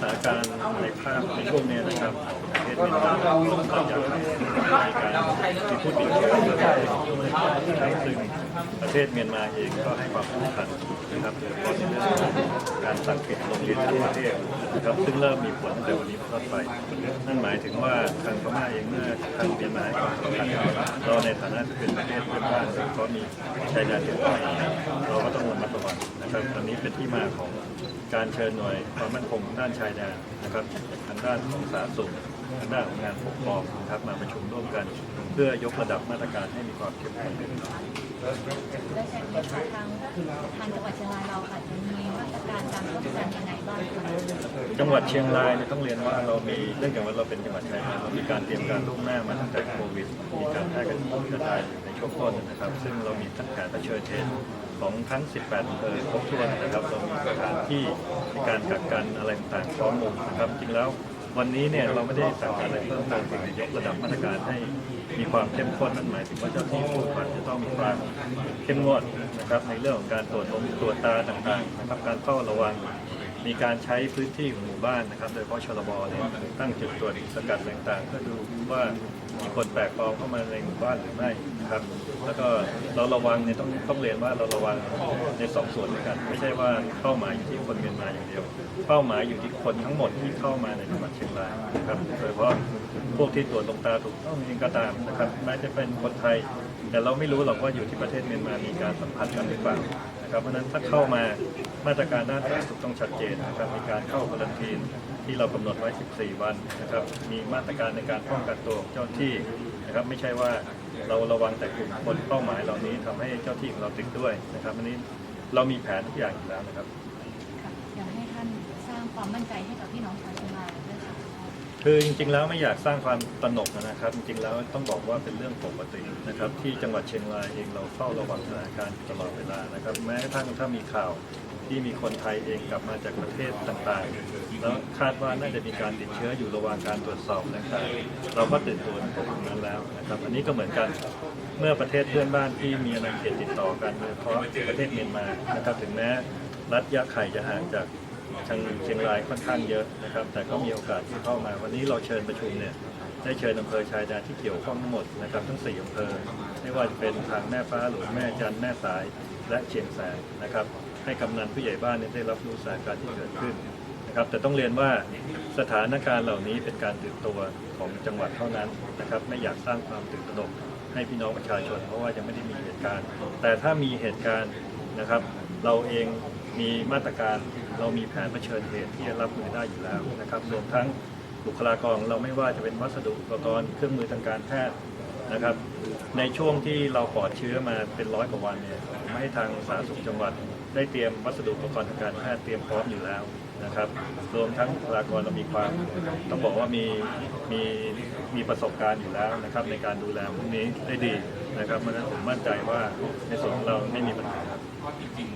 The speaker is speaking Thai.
สถานการณ์ในภาพในช่วงนี้นะครับประเทศเมียนาเราก็จะมีการมีผู้ติดเชื้อเยอะนะครับซึ่งประเทศเมียนมาเองก็ให้ความสำคัญนะครับโดยเฉพาะในเรื่องของการสั่งปิดโรงเรียนทั้งประเทศนะครับซึ่งเริ่มมีผลในวันนี้เป็นต้นไปนั่นหมายถึงว่าทางพม่าเองเมื่อทางเมียนมาให้ความสำคัญเราในฐานะที่เป็นประเทศเพื่อนบ้านก็มีชายแดนติดต่อกันเราก็ต้องระมัดระวังนะครับตอนนี้เป็นที่มาของ การเชิญหน่วยความมั่นคงด้านชายแดนนะครับทางด้านของสาธารณสุขทางด้านของงานปกครองนะครับมาประชุมร่วมกัน เพื่อยกระดับมาตรการให้มีความเข้มแข็งขึ้นและจากนี้ค่ทางทางจังหวัดเชียงรายเราค่ะจะมีมาตรการการป้องกันยังไงบ้างจังหวัดเชียงรายเนี่ยต้องเรียนว่าเรามีเนื่องจากว่าเราเป็นจังหวัดชายแดนเรามีการเตรียมการล่วงหน้ามาตั้งแต่โควิดมีการแพร่กระจาย ช่วงต้นนะครับ ซึ่งเรามีทั้งแผนเผชิญเหตุของทั้ง 18อำเภอครบถ้วนนะครับเรามีสถานที่ในการกักกันอะไรต่างๆพร้อมมุมนะครับ จริงแล้ววันนี้เนี่ยเราไม่ได้สั่งการอะไรเพิ่มเติมเพียงแต่ยกระดับมาตรการให้มีความเข้มข้นนั่นหมายถึงว่าเจ้าที่ผู้ปฏิบัติจะต้องมีความเข้มงวดนะครับในเรื่องของการตรวจลมตรวจตาต่างๆนะครับการเฝ้าระวัง มีการใช้พื้นที่ของหมู่บ้านนะครับ โดยเฉพาะชลบเนี่ยตั้งจุดตรวจสกัดต่างๆเพื่อดูว่ามีคนแปลกปลอมเข้ามาในหมู่บ้านหรือไม่นะครับ แล้วก็เราระวังเนี่ยต้องต้องเรียนว่าเราระวังในสองส่วนด้วยกัน ไม่ใช่ว่าเป้าหมายอยู่ที่คนเมียนมาอย่างเดียว เป้าหมายอยู่ที่คนทั้งหมดที่เข้ามาในจังหวัดเชียงรายนะครับ โดยเฉพาะพวกที่ตรวจลงตาถูกต้องเองก็ตามนะครับแม้จะเป็นคนไทย แต่เราไม่รู้หรอกว่าอยู่ที่ประเทศเมียนมามีการสัมผัสกันหรือเปล่านะครับเพราะฉะนั้นถ้าเข้ามามาตรการด้านสาธารณสุขต้องชัดเจนนะครับมีการเข้าควอรันทีนที่เรากำหนดไว้ 14 วันนะครับมีมาตรการในการป้องกันตัวของเจ้าที่นะครับไม่ใช่ว่าเราระวังแต่กลุ่มคนเป้าหมายเหล่านี้ทำให้เจ้าที่ของเราติดด้วยนะครับอันนี้เรามีแผนทุกอย่างอยู่แล้วนะครับอยากให้ท่านสร้างความมั่นใจให้กับพี่น้องชาวเชียงราย คือจริงๆแล้วไม่อยากสร้างความตระหนกนะครับ จริงๆแล้วต้องบอกว่าเป็นเรื่องปกตินะครับ ที่จังหวัดเชียงรายเองเราเฝ้าระวังสถานการณ์ตลอดเวลานะครับ แม้กระทั่งถ้ามีข่าวที่มีคนไทยเองกลับมาจากประเทศต่างๆ แล้วคาดว่าน่าจะมีการติดเชื้ออยู่ระหว่างการตรวจสอบต่างๆเราก็ตื่นตัวในตรงนั้นแล้วนะครับ อันนี้ก็เหมือนกันเมื่อประเทศเพื่อนบ้านที่มีอาณาเขตติดต่อกันโดยเฉพาะประเทศเมียนมานะครับ ถึงแม้รัฐยะไข่จะห่างจาก ทางเชียงรายค่อนข้างเยอะนะครับ แต่ก็มีโอกาสที่เข้ามา วันนี้เราเชิญประชุมเนี่ยได้เชิญอำเภอชายแดนที่เกี่ยวข้องทั้งหมดนะครับทั้ง4อำเภอไม่ว่าจะเป็นทางแม่ฟ้าหลวงแม่จันแม่สายและเชียงแสนนะครับ ให้กำนันผู้ใหญ่บ้านได้รับรู้สถานการณ์ที่เกิดขึ้นนะครับแต่ต้องเรียนว่าสถานการณ์เหล่านี้เป็นการตื่นตัวของจังหวัดเท่านั้นนะครับ ไม่อยากสร้างความตื่นตระหนกให้พี่น้องประชาชน เพราะว่ายังไม่ได้มีเหตุการณ์ แต่ถ้ามีเหตุการณ์นะครับ เราเอง มีมาตรการเรามีแผนเผชิญเหตุที่จะรับมือได้อยู่แล้วนะครับรวมทั้งบุคลากรเราไม่ว่าจะเป็นวัสดุอุปกรณ์เครื่องมือทางการแพทย์นะครับ ในช่วงที่เราปลอดเชื้อมาเป็นร้อยกว่าวันเนี่ยผมให้ทางสาธารณสุขจังหวัด ได้เตรียมวัสดุอุปกรณ์ทางการแพทย์เตรียมพร้อมอยู่แล้วนะครับ รวมทั้งบุคลากรเรามีความต้องบอกว่ามีมีมีประสบการณ์อยู่แล้วนะครับ ในการดูแลพวกนี้ได้ดีนะครับเพราะฉะนั้นผมมั่นใจว่าในส่วนของเราไม่มีปัญหาครับจริง